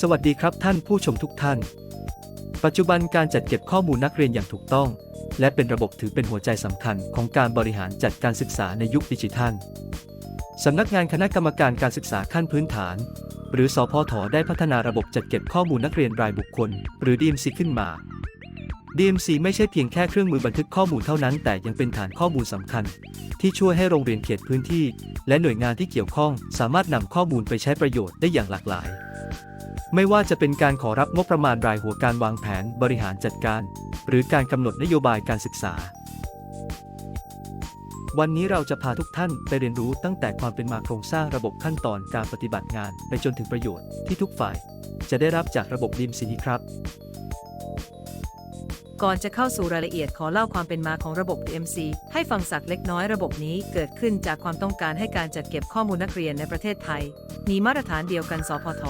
สวัสดีครับท่านผู้ชมทุกท่าน ปัจจุบันการจัดเก็บข้อมูลนักเรียนอย่างถูกต้อง และเป็นระบบถือเป็นหัวใจสำคัญของการบริหารจัดการศึกษาในยุคดิจิทัลสำนักงานคณะกรรมการการศึกษาขั้นพื้นฐาน หรือสพทได้พัฒนาระบบจัดเก็บข้อมูลนักเรียนรายบุคคล หรือ DMC ขึ้นมา DMC ไม่ใช่เพียงแค่เครื่องมือบันทึกข้อมูลเท่านั้น แต่ยังเป็นฐานข้อมูลสำคัญ ที่ช่วยให้โรงเรียนเขตพื้นที่ และหน่วยงานที่เกี่ยวข้อง สามารถนำข้อมูลไปใช้ประโยชน์ได้อย่างหลากหลาย ไม่ว่าจะเป็นการขอรับงบประมาณรายหัวการวางแผนบริหารจัดการ หรือการกำหนดนโยบายการศึกษา วันนี้เราจะพาทุกท่านไปเรียนรู้ตั้งแต่ความเป็นมาโครงสร้างระบบขั้นตอนการปฏิบัติงานไปจนถึงประโยชน์ที่ทุกฝ่าย จะได้รับจากระบบดิมซีนี้ครับ ก่อนจะเข้าสู่รายละเอียดขอเล่าความเป็นมาของระบบ DMC ให้ฟังสักเล็กน้อยระบบนี้เกิดขึ้นจากความต้องการให้การจัดเก็บข้อมูลนักเรียนในประเทศไทย มีมาตรฐานเดียวกันสพท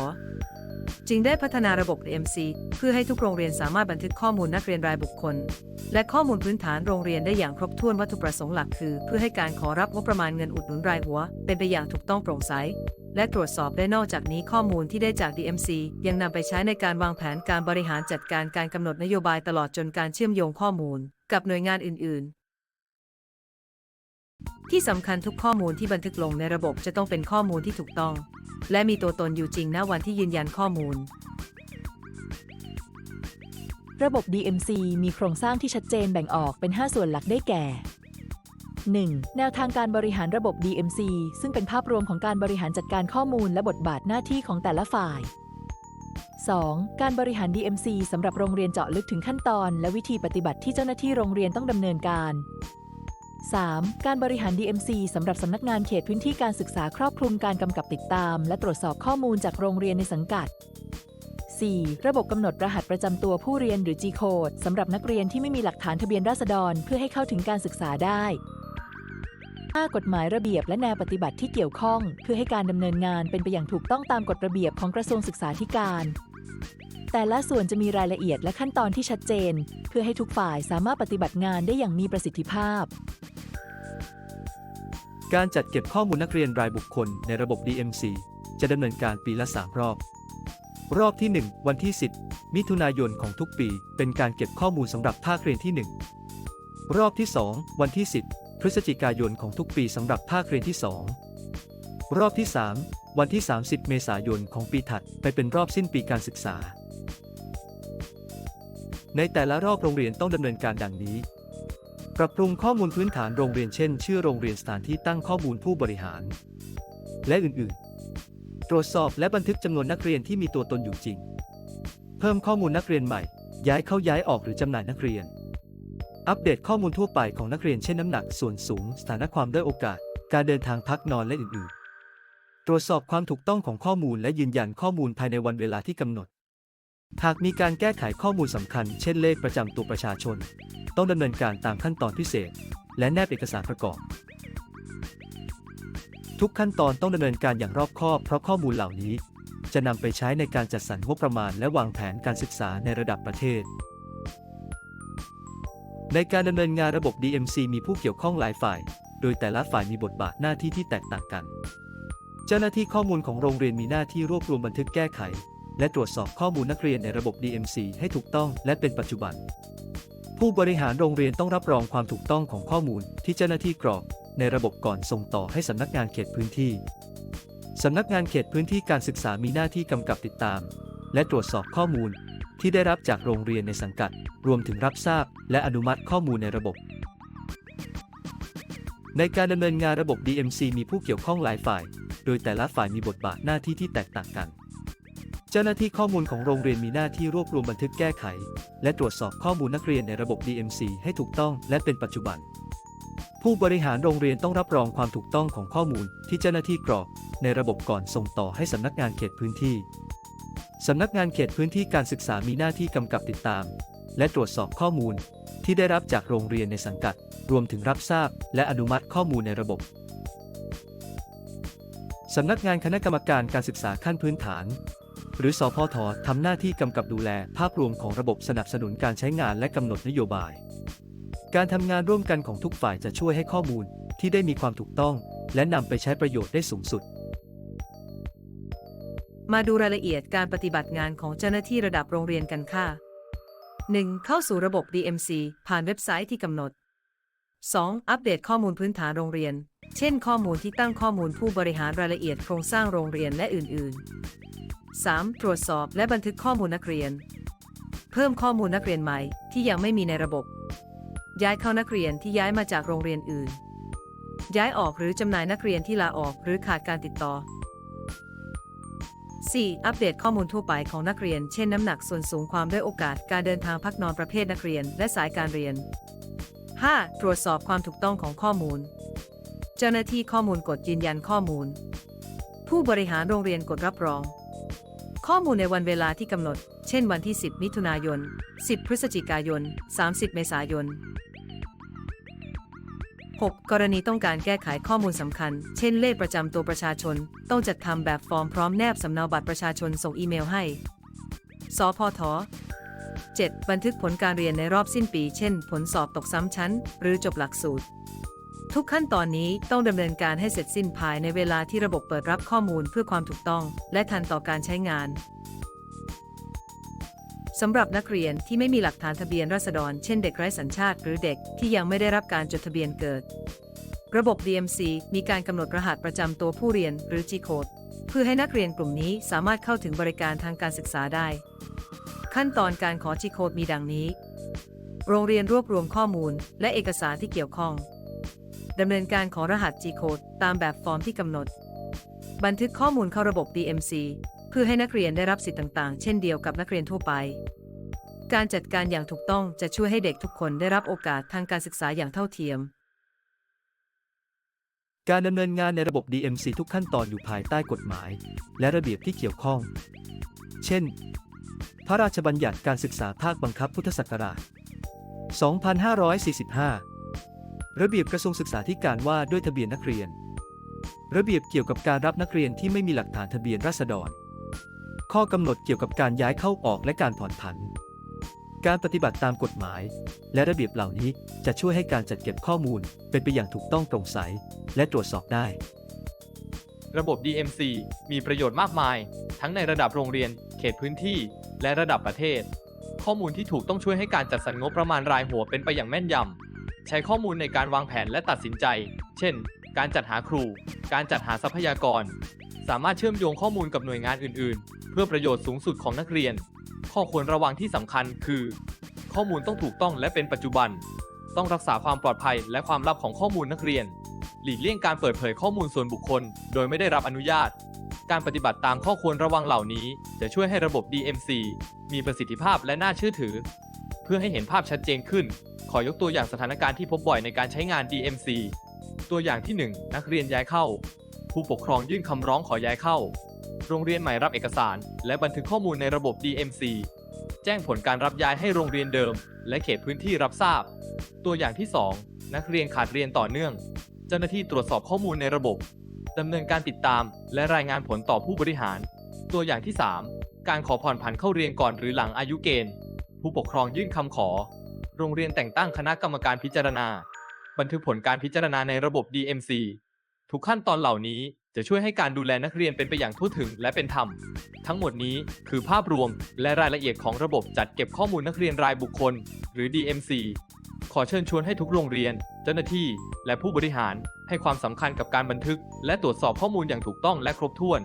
จึงได้พัฒนาระบบ DMC เพื่อให้ทุกโรงเรียนสามารถบันทึกข้อมูลนักเรียนรายบุคคล และข้อมูลพื้นฐานโรงเรียนได้อย่างครบถ้วนวัตถุประสงค์หลักคือ เพื่อให้การขอรับงบประมาณเงินอุดหนุนรายหัว เป็นไปอย่างถูกต้องโปร่งใส และตรวจสอบได้นอกจากนี้ข้อมูลที่ได้จาก DMC ยังนำไปใช้ในการวางแผนการบริหารจัดการการกำหนดนโยบายตลอดจนการเชื่อมโยงข้อมูล กับหน่วยงานอื่นๆ ที่สำคัญทุกข้อมูลที่บันทึกลงในระบบจะต้องเป็นข้อมูลที่ถูกต้อง และมีตัวตนอยู่จริงณวันที่ยืนยันข้อมูล ระบบ DMC มีโครงสร้างที่ชัดเจนแบ่งออกเป็น 5 ส่วนหลักได้แก่ 1. แนวทางการบริหารระบบ DMC ซึ่งเป็นภาพรวมของการบริหารจัดการข้อมูลและบทบาทหน้าที่ของแต่ละฝ่าย 2. การบริหาร DMC สำหรับโรงเรียนเจาะลึกถึงขั้นตอน และวิธีปฏิบัติที่เจ้าหน้าที่โรงเรียนต้องดำเนินการ 3. การบริหาร DMC สำหรับสำนักงานเขตพื้นที่การศึกษาครอบคลุมการกำกับติดตาม และตรวจสอบข้อมูลจากโรงเรียนในสังกัด 4. ระบบกำหนดรหัสประจำตัวผู้เรียนหรือ G-code สำหรับนักเรียนที่ไม่มีหลักฐานทะเบียนราษฎร เพื่อให้เข้าถึงการศึกษาได้ 5. กฎหมายระเบียบและแนวปฏิบัติที่เกี่ยวข้อง เพื่อให้การดำเนินงานเป็นไปอย่างถูกต้องตามกฎระเบียบของกระทรวงศึกษาธิการ แต่ละส่วนจะมีรายละเอียดและขั้นตอนที่ชัดเจน เพื่อให้ทุกฝ่ายสามารถปฏิบัติงานได้อย่างมีประสิทธิภาพ การจัดเก็บข้อมูลนักเรียนรายบุคคลในระบบ DMC จะดำเนินการปีละ 3 รอบ รอบที่ 1 วันที่ 10 มิถุนายนของทุกปี เป็นการเก็บข้อมูลสำหรับภาคเรียนที่ 1 รอบที่ 2 วันที่ 10 พฤศจิกายนของทุกปีสำหรับภาคเรียนที่ 2 รอบที่ 3 วันที่ 30 เมษายนของปีถัดไปเป็นรอบสิ้นปีการศึกษา ในแต่ละรอบโรงเรียนต้องดำเนินการดังนี้ ปรับปรุงข้อมูลพื้นฐานโรงเรียนเช่น ชื่อโรงเรียนสถานที่ตั้งข้อมูลผู้บริหาร และอื่นๆ ตรวจสอบและบันทึกจำนวนนักเรียนที่มีตัวตนอยู่จริง เพิ่มข้อมูลนักเรียนใหม่ ย้ายเข้าย้ายออกหรือจำหน่ายนักเรียน อัปเดตข้อมูลทั่วไปของนักเรียนเช่นน้ำหนักส่วนสูง สถานะความด้อยโอกาส การเดินทางพักนอนและอื่นๆ ตรวจสอบความถูกต้องของข้อมูลและยืนยันข้อมูลภายในวันเวลาที่กำหนดหากมีการแก้ไขข้อมูลสำคัญ เช่นเลขประจำตัวประชาชน ต้องดำเนินการตามขั้นตอนพิเศษ และแนบเอกสารประกอบ ทุกขั้นตอนต้องดำเนินการอย่างรอบคอบ เพราะข้อมูลเหล่านี้ จะนำไปใช้ในการจัดสรรงบประมาณและวางแผนการศึกษาในระดับประเทศ ในการดำเนินงานระบบ DMC มีผู้เกี่ยวข้องหลายฝ่าย โดยแต่ละฝ่ายมีบทบาทหน้าที่ที่แตกต่างกัน เจ้าหน้าที่ข้อมูลของโรงเรียนมีหน้าที่รวบรวมบันทึกแก้ไข และตรวจสอบข้อมูลนักเรียนในระบบ DMC ให้ถูกต้องและเป็นปัจจุบัน ผู้บริหารโรงเรียนต้องรับรองความถูกต้องของข้อมูลที่เจ้าหน้าที่กรอก ในระบบก่อนส่งต่อให้สำนักงานเขตพื้นที่ สำนักงานเขตพื้นที่การศึกษามีหน้าที่กำกับติดตาม และตรวจสอบข้อมูลที่ได้รับจากโรงเรียนในสังกัด รวมถึงรับทราบ และอนุมัติข้อมูลในระบบ ในการดำเนินงานระบบ DMC มีผู้เกี่ยวข้องหลายฝ่าย โดยแต่ละฝ่ายมีบทบาทหน้าที่ที่แตกต่างกัน จ้าหน้าที่ข้อมูลของโรงเรียนมีหน้าที่รวบรวมบันทึกแก้ไข และตรวจสอบข้อมูลนักเรียนในระบบ DMC ให้ถูกต้องและเป็นปัจจุบัน ผู้บริหารโรงเรียนต้องรับรองความถูกต้องของข้อมูลที่เจ้าหน้าที่กรอกในระบบก่อนส่งต่อให้สำนักงานเขตพื้นที่ สำนักงานเขตพื้นที่การศึกษามีหน้าที่กำกับติดตาม และตรวจสอบข้อมูลที่ได้รับจากโรงเรียนในสังกัด รวมถึงรับทราบ และอนุมัติข้อมูลในระบบสำนักงานคณะกรรมการการศึกษาขั้นพื้นฐาน หรือสพททำหน้าที่กำกับดูแลภาพรวมของระบบสนับสนุนการใช้งานและกำหนดนโยบาย การทำงานร่วมกันของทุกฝ่ายจะช่วยให้ข้อมูลที่ได้มีความถูกต้อง และนำไปใช้ประโยชน์ได้สูงสุด มาดูรายละเอียดการปฏิบัติงานของเจ้าหน้าที่ระดับโรงเรียนกันค่ะ 1. เข้าสู่ระบบ DMC ผ่านเว็บไซต์ที่กำหนด 2. อัปเดตข้อมูลพื้นฐานโรงเรียน เช่น ข้อมูลที่ตั้งข้อมูลผู้บริหารรายละเอียดโครงสร้างโรงเรียนและอื่นๆ 3. ตรวจสอบและบันทึกข้อมูลนักเรียน เพิ่มข้อมูลนักเรียนใหม่ที่ยังไม่มีในระบบ ย้ายเข้านักเรียนที่ย้ายมาจากโรงเรียนอื่น ย้ายออกหรือจำหน่ายนักเรียนที่ลาออกหรือขาดการติดต่อ 4. อัปเดตข้อมูลทั่วไปของนักเรียน เช่นน้ำหนักส่วนสูงความด้วยโอกาสการเดินทางพักนอนประเภทนักเรียน และสายการเรียน 5. ตรวจสอบความถูกต้องของข้อมูล เจ้าหน้าที่ข้อมูลกดยืนยันข้อมูล ผู้บริหารโรงเรียนกดรับรอง ข้อมูลในวันเวลาที่กำหนด เช่นวันที่ 10 มิถุนายน 10 พฤศจิกายน 30 เมษายน 6. กรณีต้องการแก้ไขข้อมูลสำคัญ เช่นเลขประจำตัวประชาชน ต้องจัดทำแบบฟอร์มพร้อมแนบสำเนาบัตรประชาชนส่งอีเมลให้ สพท 7. บันทึกผลการเรียนในรอบสิ้นปี เช่น ผลสอบตกซ้ำชั้น หรือจบหลักสูตร ทุกขั้นตอนนี้ต้องดำเนินการให้เสร็จสิ้นภายในเวลาที่ระบบเปิดรับข้อมูลเพื่อความถูกต้อง และทันต่อการใช้งานสำหรับนักเรียนที่ไม่มีหลักฐานทะเบียนราษฎร เช่นเด็กไร้สัญชาติ หรือเด็กที่ยังไม่ได้รับการจดทะเบียนเกิด ระบบ DMC มีการกำหนดรหัสประจำตัวผู้เรียนหรือ G code เพื่อให้นักเรียนกลุ่มนี้สามารถเข้าถึงบริการทางการศึกษาได้ ขั้นตอนการขอ G code มีดังนี้ โรงเรียนรวบรวมข้อมูล และเอกสารที่เกี่ยวข้อง ดำเนินการขอรหัส G code ตามแบบฟอร์มที่กำหนด บันทึกข้อมูลเข้าระบบ DMC เพื่อให้นักเรียนได้รับสิทธิ์ต่างๆ เช่นเดียวกับนักเรียนทั่วไป การจัดการอย่างถูกต้องจะช่วยให้เด็กทุกคนได้รับโอกาสทางการศึกษาอย่างเท่าเทียม การดำเนินงานในระบบ DMC ทุกขั้นตอนอยู่ภายใต้กฎหมาย และระเบียบที่เกี่ยวข้อง เช่น พระราชบัญญัติการศึกษาภาคบังคับพุทธศักราช 2545 ระเบียบกระทรวงศึกษาธิการว่าด้วยทะเบียนนักเรียน ระเบียบเกี่ยวกับการรับนักเรียนที่ไม่มีหลักฐานทะเบียนราษฎร ข้อกำหนดเกี่ยวกับการย้ายเข้าออกและการผ่อนผัน การปฏิบัติตามกฎหมาย และระเบียบเหล่านี้จะช่วยให้การจัดเก็บข้อมูลเป็นไปอย่างถูกต้องโปร่งใส และตรวจสอบได้ ระบบ DMC มีประโยชน์มากมาย ทั้งในระดับโรงเรียน เขตพื้นที่ และระดับประเทศ ข้อมูลที่ถูกต้องช่วยให้การจัดสรรงบประมาณรายหัวเป็นไปอย่างแม่นยำ ใช้ข้อมูลในการวางแผนและตัดสินใจ เช่น การจัดหาครู การจัดหาทรัพยากร สามารถเชื่อมโยงข้อมูลกับหน่วยงานอื่น ๆ เพื่อประโยชน์สูงสุดของนักเรียน ข้อควรระวังที่สำคัญคือ ข้อมูลต้องถูกต้องและเป็นปัจจุบัน ต้องรักษาความปลอดภัยและความลับของข้อมูลนักเรียน หลีกเลี่ยงการเปิดเผยข้อมูลส่วนบุคคล โดยไม่ได้รับอนุญาต การปฏิบัติตามข้อควรระวังเหล่านี้ จะช่วยให้ระบบ DMC มีประสิทธิภาพและน่าเชื่อถือ เพื่อให้เห็นภาพชัดเจนขึ้น อยกตัวอย่างสถานการณ์ที่พบบ่อยในการใช้งาน DMC ตัวอย่างที่ 1 นักเรียนย้ายเข้า ผู้ปกครองยื่นคำร้องขอย้ายเข้า โรงเรียนใหม่รับเอกสาร และบันทึกข้อมูลในระบบ DMC แจ้งผลการรับย้ายให้โรงเรียนเดิม และเขตพื้นที่รับทราบ ตัวอย่างที่ 2 นักเรียนขาดเรียนต่อเนื่อง เจ้าหน้าที่ตรวจสอบข้อมูลในระบบดำเนินการติดตาม และรายงานผลต่อผู้บริหาร ตัวอย่างที่ 3 การขอผ่อนผันเข้าเรียนก่อนหรือหลังอายุเกณฑ์ ผู้ปกครองยื่นคำขอ โรงเรียนแต่งตั้งคณะกรรมการพิจารณา บันทึกผลการพิจารณาในระบบ DMC ทุกขั้นตอนเหล่านี้จะช่วยให้การดูแลนักเรียนเป็นไปอย่างทั่วถึงและเป็นธรรม ทั้งหมดนี้คือภาพรวมและรายละเอียดของระบบจัดเก็บข้อมูลนักเรียนรายบุคคล หรือ DMC ขอเชิญชวนให้ทุกโรงเรียน เจ้าหน้าที่ และผู้บริหารให้ความสำคัญกับการบันทึก และตรวจสอบข้อมูลอย่างถูกต้องและครบถ้วน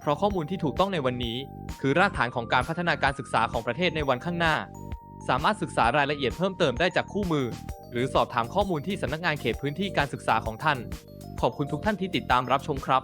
เพราะข้อมูลที่ถูกต้องในวันนี้ คือรากฐานของการพัฒนาการศึกษาของประเทศในวันข้างหน้า สามารถศึกษารายละเอียดเพิ่มเติมได้จากคู่มือ หรือสอบถามข้อมูลที่สำนักงานเขตพื้นที่การศึกษาของท่าน ขอบคุณทุกท่านที่ติดตามรับชมครับ